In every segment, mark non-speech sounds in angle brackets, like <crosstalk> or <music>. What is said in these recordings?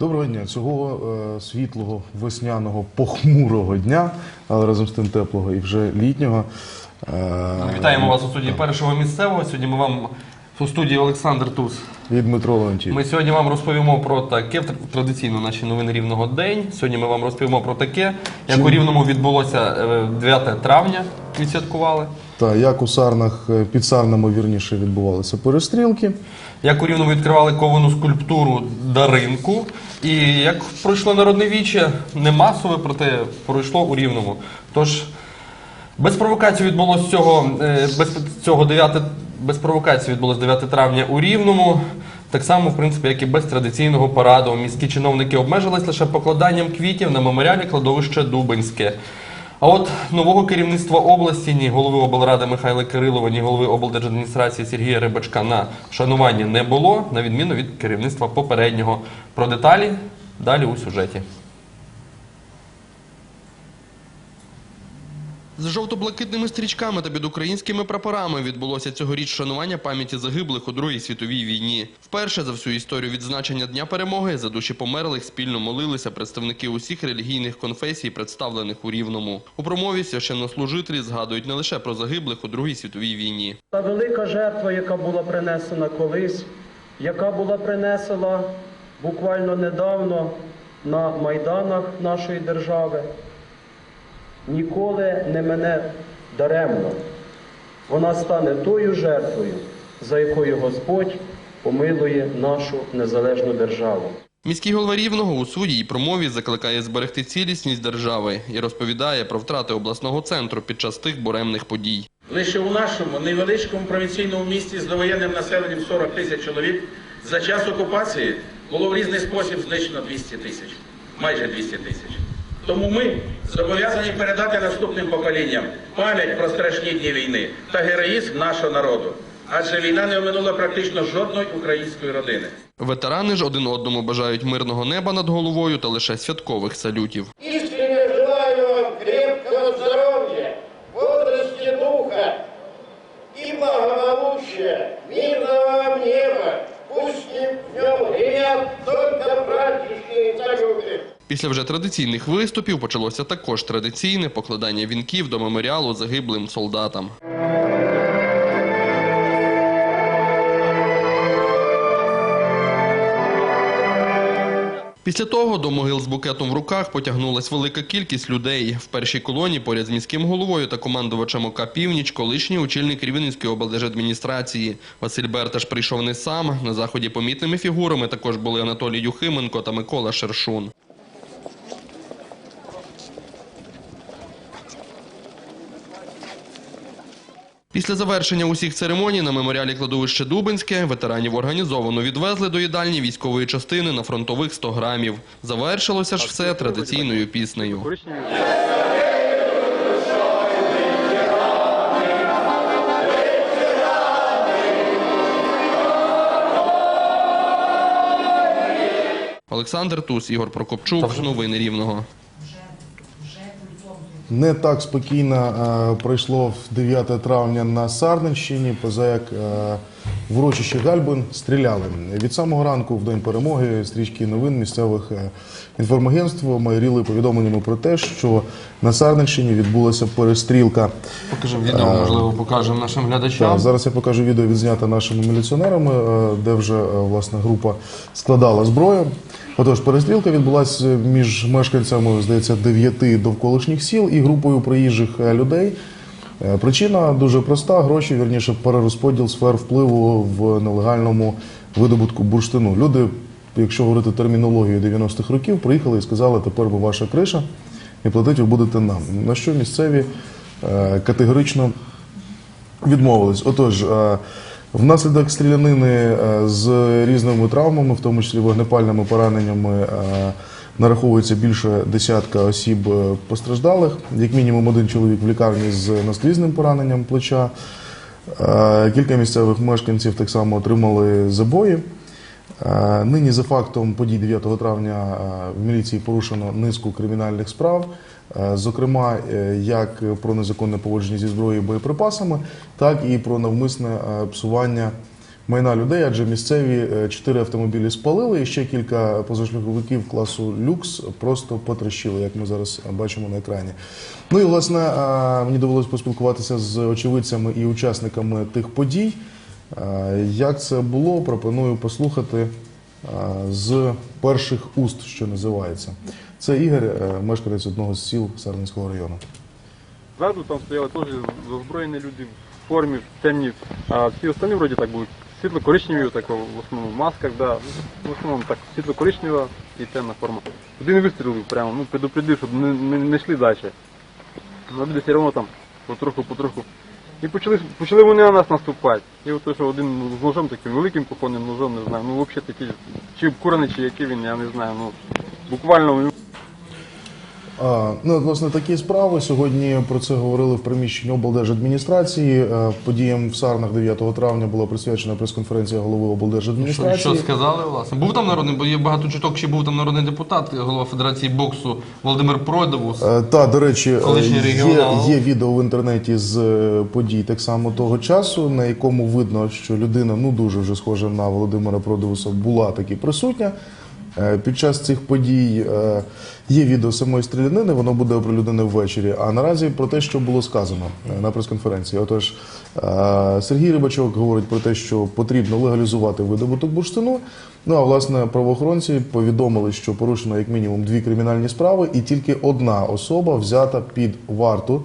Доброго дня. Цього е, світлого, весняного, похмурого дня, але разом з тим теплого і вже літнього. е, Вітаємо вас у студії першого місцевого. Сьогодні ми вам у студії Олександр Туз. Від Дмитро Леонтів. Ми сьогодні вам розповімо про таке традиційно наші новини рівного день. Сьогодні ми вам розповімо про таке, як у рівному відбулося е, 9 травня. Відсвяткували. Та як у Сарнах, е, під Сарнами, вірніше, відбувалися перестрілки. Як у Рівному відкривали ковану скульптуру Даринку. І як пройшло народне віче, не масове, проте пройшло у Рівному. Тож без провокації відбулося цього, е, без цього 9, без провокації відбулося 9 травня у Рівному. Так само, в принципі, як і без традиційного параду. Міські чиновники обмежились лише покладанням квітів на меморіалі кладовище Дубинське. А от нового керівництва області, ні голови облради Михайла Кирилова, ні голови облдержадміністрації Сергія Рибачка на шанування не було, на відміну від керівництва попереднього. Про деталі далі у сюжеті. З жовто-блакитними стрічками та під українськими прапорами відбулося цьогоріч шанування пам'яті загиблих у Другій світовій війні. Вперше за всю історію відзначення Дня перемоги за душі померлих спільно молилися представники усіх релігійних конфесій, представлених у Рівному. У промові священнослужителі згадують не лише про загиблих у Другій світовій війні. Та велика жертва, яка була принесена колись, яка була принесена буквально недавно на майданах нашої держави, ніколи не мене даремно. Вона стане тою жертвою, за якою Господь помилує нашу незалежну державу. Міський голова Рівного у своїй промові закликає зберегти цілісність держави і розповідає про втрати обласного центру під час тих буремних подій. Лише у нашому невеличкому провінційному місті з довоєнним населенням 40 тисяч чоловік за час окупації було в різний спосіб знищено 200 тисяч, майже 200 тисяч. Тому ми зобов'язані передати наступним поколінням пам'ять про страшні дні війни та героїзм нашого народу. Адже війна не оминула практично жодної української родини. Ветерани ж один одному бажають мирного неба над головою та лише святкових салютів. Після вже традиційних виступів почалося також традиційне покладання вінків до меморіалу загиблим солдатам. Після того до могил з букетом в руках потягнулась велика кількість людей. В першій колоні поряд з міським головою та командувачем ОК «Північ» колишній очільник Рівненської облдержадміністрації. Василь Берташ прийшов не сам. На заході помітними фігурами також були Анатолій Юхименко та Микола Шершун. Після завершення усіх церемоній на меморіалі кладовище Дубинське ветеранів організовано відвезли до їдальні військової частини на фронтових 100 грамів. Завершилося ж все традиційною піснею. Олександр Тус, Ігор Прокопчук, новини Рівного. Не так спокійно е, пройшло 9 травня на Сарненщині, поза як е, в урочищі Гальбин стріляли. Від самого ранку, в день перемоги, стрічки новин місцевих е, інформагентств майоріли повідомленнями про те, що на Сарненщині відбулася перестрілка. Покажемо відео, можливо, покажемо нашим глядачам. Так, зараз я покажу відео відзнято нашими міліціонерами, де вже власне група складала зброю. Отож, перестрілка відбулася між мешканцями, здається, дев'яти довколишніх сіл і групою приїжджих е, людей. Е, Причина дуже проста: гроші, вірніше, перерозподіл сфер впливу в нелегальному видобутку бурштину. Люди, якщо говорити термінологією 90-х років, приїхали і сказали, тепер ви ваша криша, і платити ви будете нам. На що місцеві е, категорично відмовились. Отож, е, внаслідок стрілянини е, з різними травмами, в тому числі вогнепальними пораненнями, е, нараховується більше десятка осіб е, постраждалих. Як мінімум один чоловік в лікарні з наскрізним пораненням плеча. Кілька місцевих мешканців так само отримали забої. Нині за фактом подій 9 травня в міліції порушено низку кримінальних справ, зокрема е, як про незаконне поводження зі зброєю і боєприпасами, так і про навмисне е, псування майна людей, адже місцеві е, чотири автомобілі спалили, і ще кілька позашляховиків класу люкс просто потрощили, як ми зараз бачимо на екрані. Ну і власне мені довелося поспілкуватися з очевидцями і учасниками тих подій. Як це було, пропоную послухати з перших уст, що називається. Це Ігор, е, мешканець одного з сіл Сарненського району. Ззаду там стояли теж озброєні люди в формі, темні, а всі останні вроді так були світло-коричневі, так, в основному масках, да. в основному так світло-коричнева і темна форма. Один вистрілив прямо, ну предупредив, щоб не, не, не йшли далі. Ну, люди все одно там потроху, потроху. І почали, почали вони на нас наступати. І от той, що один з ножом таким великим кухонним ножом, не знаю, ну взагалі такий, чи обкурений, чи який він, я не знаю. Ну, буквально ну, власне, такі справи. Сьогодні про це говорили в приміщенні облдержадміністрації. Е, Подіям в Сарнах 9 травня була присвячена прес-конференція голови облдержадміністрації. що сказали, власне? Був там народний, бо є багато чуток, чи був там народний депутат, голова Федерації боксу Володимир Пройдовус. Е, Та, до речі, е, є, є відео в інтернеті з подій так само того часу, на якому видно, що людина ну дуже вже схожа на Володимира Продовуса була таки присутня. Е, Під час цих подій е, є відео самої стрілянини, воно буде оприлюднене ввечері. А наразі про те, що було сказано е, на прес-конференції. Отож, Сергій Рибачок говорить про те, що потрібно легалізувати видобуток бурштину. Ну а власне правоохоронці повідомили, що порушено як мінімум дві кримінальні справи, і тільки одна особа взята під варту.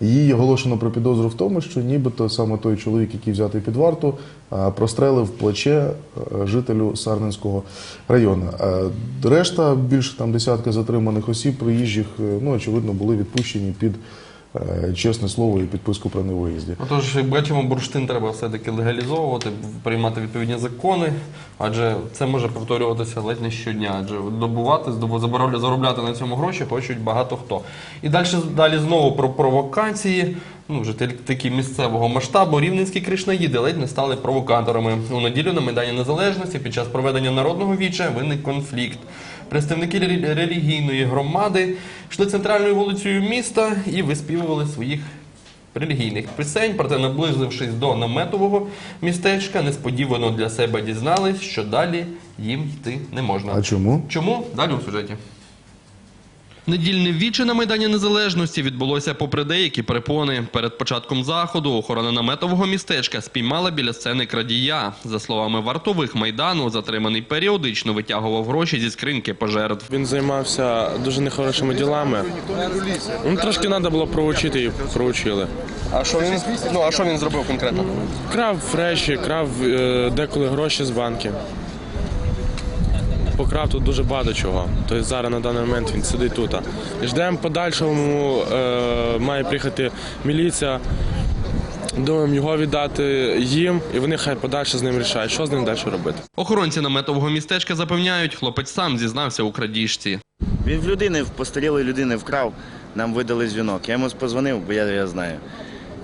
Її оголошено про підозру в тому, що нібито саме той чоловік, який взятий під варту, прострелив плече е, жителю Сарненського району. Е, Решта, більше там десятка затриманих осіб, приїжджих, е, ну очевидно, були відпущені під чесне слово і підписку про невиїзді. Отож, бачимо, бурштин треба все-таки легалізовувати, приймати відповідні закони, адже це може повторюватися ледь не щодня, адже добувати, заробляти на цьому гроші хочуть багато хто. І далі, далі знову про провокації. Ну, вже такі місцевого масштабу рівненські кришнаїди ледь не стали провокаторами. У неділю на Майдані Незалежності під час проведення народного віча виник конфлікт. Представники релігійної громади йшли центральною вулицею міста і виспівували своїх релігійних пісень, проте наблизившись до наметового містечка, несподівано для себе дізнались, що далі їм йти не можна. А чому? Чому? Далі у сюжеті. Недільне віче на Майдані Незалежності відбулося попри деякі перепони. Перед початком заходу охорона наметового містечка спіймала біля сцени крадія. За словами вартових Майдану, затриманий періодично витягував гроші зі скриньки пожертв. Він займався дуже нехорошими ділами. Ну, трошки треба було проучити і проучили. А що він ну а що він зробив конкретно? Крав речі, крав е, деколи гроші з банків. Покрав тут дуже багато чого. Тобто зараз на даний момент він сидить тут. Ждемо подальшому, е, має приїхати міліція. Думаємо його віддати їм, і вони хай подальше з ним рішають, що з ним далі робити. Охоронці наметового містечка запевняють, хлопець сам зізнався у крадіжці. Він в людини, в постарілої людини вкрав, нам видали дзвінок. Я йому позвонив, бо я, я знаю.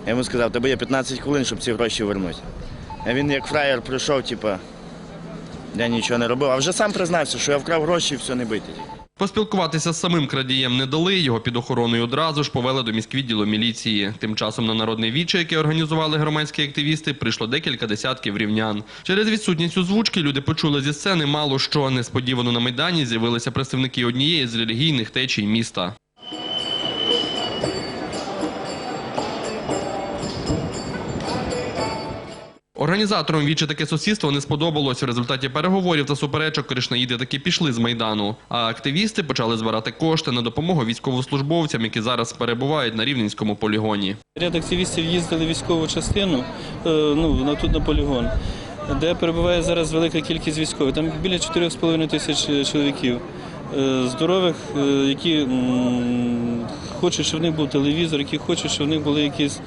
Я йому сказав, тебе є 15 хвилин, щоб ці гроші вернути. А він як фраєр прийшов, типа, я нічого не робив, а вже сам признався, що я вкрав гроші і все не бити. Поспілкуватися з самим крадієм не дали. Його під охороною одразу ж повели до міськвідділу міліції. Тим часом на народне віче, яке організували громадські активісти, прийшло декілька десятків рівнян. Через відсутність озвучки люди почули зі сцени мало що. Несподівано на майдані з'явилися представники однієї з релігійних течій міста. Організаторам віче таке сусідство не сподобалось. В результаті переговорів та суперечок кришнаїди таки пішли з майдану. А активісти почали збирати кошти на допомогу військовослужбовцям, які зараз перебувають на рівненському полігоні. Ряд активістів їздили в військову частину, е, ну, на, тут на полігон, де перебуває зараз велика кількість військових. Там біля 4,5 тисяч е, чоловіків. Е, Здорових, які хочуть, щоб в них був телевізор, які хочуть, щоб в них були якісь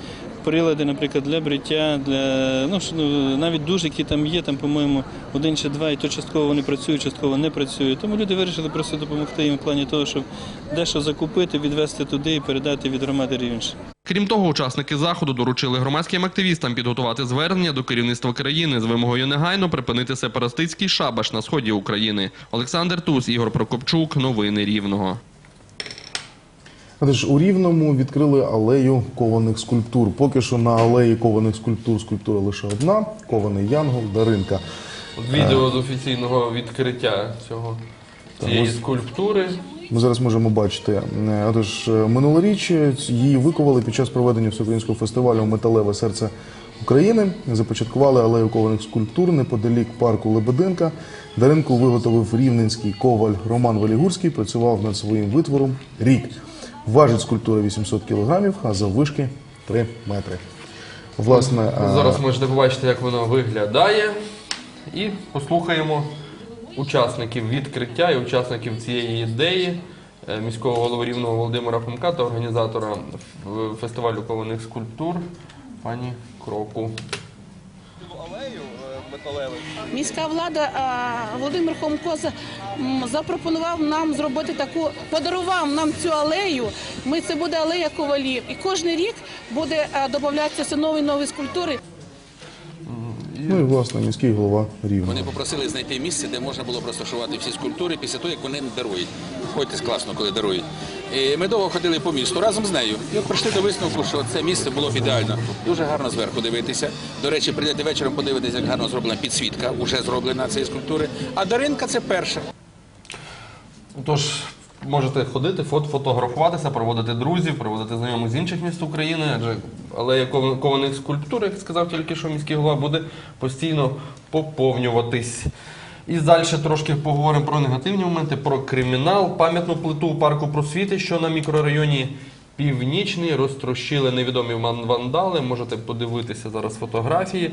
прилади, наприклад, для бриття, для ну, ну, навіть душ, які там є, там, по-моєму, один чи два, і то частково вони працюють, частково не працюють. Тому люди вирішили просто допомогти їм в плані того, щоб дещо закупити, відвезти туди і передати від громади Рівенщини. Крім того, учасники заходу доручили громадським активістам підготувати звернення до керівництва країни з вимогою негайно припинити сепаратистський шабаш на сході України. Олександр Тус, Ігор Прокопчук. Новини Рівного. Тож у Рівному відкрили алею кованих скульптур. Поки що на алеї кованих скульптур скульптура лише одна кований янгол Даринка. От Відео з офіційного відкриття цього цієї скульптури. Ми зараз можемо бачити. Е, Отож, е, минулоріч е, її виковали під час проведення всеукраїнського фестивалю Металеве серце України. Започаткували алею кованих скульптур неподалік парку Лебединка. Даринку виготовив рівненський коваль Роман Велігурський. Працював над своїм витвором рік. Важить скульптура 800 кілограмів, а заввишки 3 метри. Власне, е, Зараз можете побачити, як воно виглядає. І послухаємо учасників відкриття і учасників цієї ідеї е, міського голови Рівного Володимира Фомка та організатора фестивалю кованих скульптур пані Кроку. Міська влада Володимир Хомко запропонував нам зробити таку, подарував нам цю алею. Ми це буде алея ковалів. І кожен рік буде додатися нові нові скульптури. Ну і власне міський голова Рівного. Вони попросили знайти місце, де можна було б розташувати всі скульптури після того, як вони дарують. Ходьте класно, коли дарують. І ми довго ходили по місту разом з нею. І от прийшли до висновку, що це місце було б ідеально. Дуже гарно зверху дивитися. До речі, прийдете вечором, подивитися, як гарно зроблена підсвітка, вже зроблена цієї скульптури. А Даринка це перше. Тож можете ходити, фот, фотографуватися, проводити друзів, проводити знайомих з інших міст України, адже алея ков- кованих скульптур, як сказав тільки що міський голова, буде постійно поповнюватись. І далі трошки поговоримо про негативні моменти, про кримінал, пам'ятну плиту у парку просвіти, що на мікрорайоні Північний розтрощили невідомі ван- вандали. Можете подивитися зараз фотографії.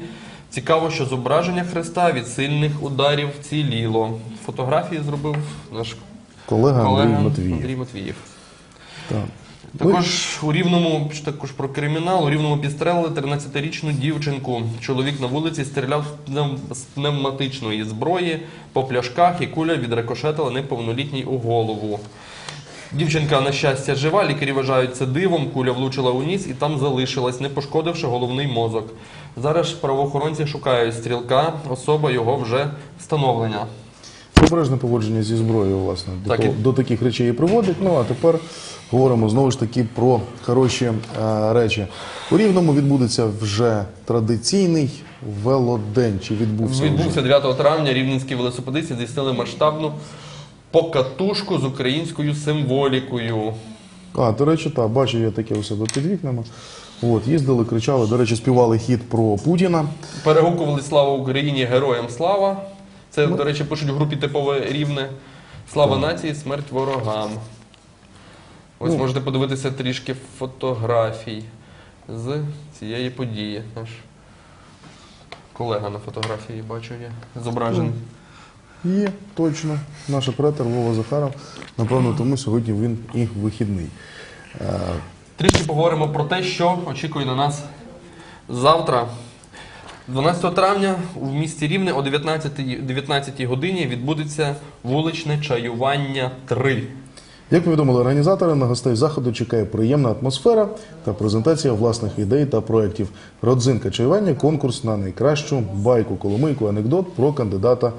Цікаво, що зображення Христа від сильних ударів ціліло. Фотографії зробив наш Колега Андрій колега Матвієв. Андрій Матвіїв. Так. Також у рівному також про кримінал. У рівному підстрелили 13-річну дівчинку. Чоловік на вулиці стріляв з пнев- пневматичної зброї по пляшках, і куля відрикошетила неповнолітній у голову. Дівчинка, на щастя, жива. Лікарі вважають це дивом. Куля влучила у ніс і там залишилась, не пошкодивши головний мозок. Зараз правоохоронці шукають стрілка. Особа його вже встановлення. Обережне поводження зі зброєю, власне, до, Так, того- і- до таких речей і приводить. Ну а тепер говоримо знову ж таки про хороші е, речі. У Рівному відбудеться вже традиційний велодень. Чи відбувся? Відбувся вже? 9 травня. Рівненські велосипедисти здійснили масштабну покатушку з українською символікою. А, до речі, так, бачив я таке у себе під вікнами. От, їздили, кричали, до речі, співали хіт про Путіна. Перегукували слава Україні, героям слава. Це, до речі, пишуть в групі типове рівне. Слава нації, смерть ворогам. Ось Ну. можете подивитися трішки фотографій з цієї події. Наш колега на фотографії бачу є зображений. Є, точно. Наш оператор Вова Захаров. Напевно, тому сьогодні він і вихідний. Е, Трішки поговоримо про те, що очікує на нас завтра. 12 травня у місті Рівне о 19, 19 годині відбудеться вуличне чаювання 3. Як повідомили організатори, на гостей заходу чекає приємна атмосфера та презентація власних ідей та проєктів. Родзинка чаювання, конкурс на найкращу байку, коломийку, анекдот про кандидата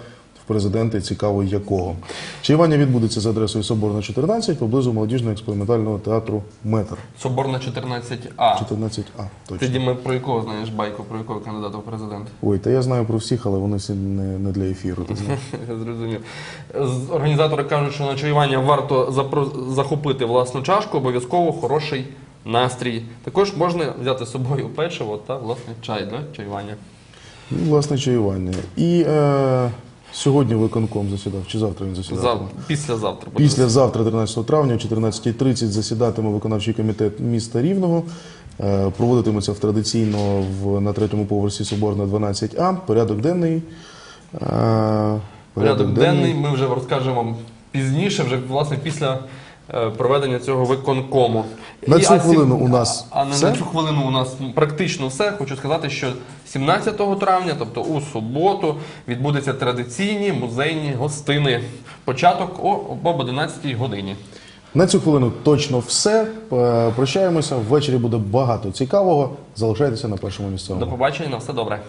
президенти, цікаво якого. Чаювання відбудеться за адресою Соборна 14 поблизу молодіжного експериментального театру Метр. Соборна 14А. 14А. Ти Точно. Діма, про якого знаєш байку, про якого кандидата в президенти? Ой, та я знаю про всіх, але вони всі не, не для ефіру. Ти знаєш. <laughs> Я Зрозумів. З- Організатори кажуть, що на чаювання варто запро- захопити власну чашку, обов'язково хороший настрій. Також можна взяти з собою печиво та власне чай для чаювання. Ну, Власне, чаювання. І е, сьогодні виконком засідав, чи завтра він засідав? Зав... Післязавтра. Післязавтра, 13 травня, о 14.30 засідатиме виконавчий комітет міста Рівного. Е, Проводитиметься в традиційно в, на третьому поверсі Соборна 12А. Порядок денний. е, Порядок денний ми вже розкажемо пізніше, вже власне після проведення цього виконкому. На цю а хвилину у нас А, все? на цю хвилину у нас практично все. Хочу сказати, що 17 травня, тобто у суботу, відбудуться традиційні музейні гостини. Початок об 11 годині. На цю хвилину точно все. Е, Прощаємося. Ввечері буде багато цікавого. Залишайтеся на першому До побачення, на все добре.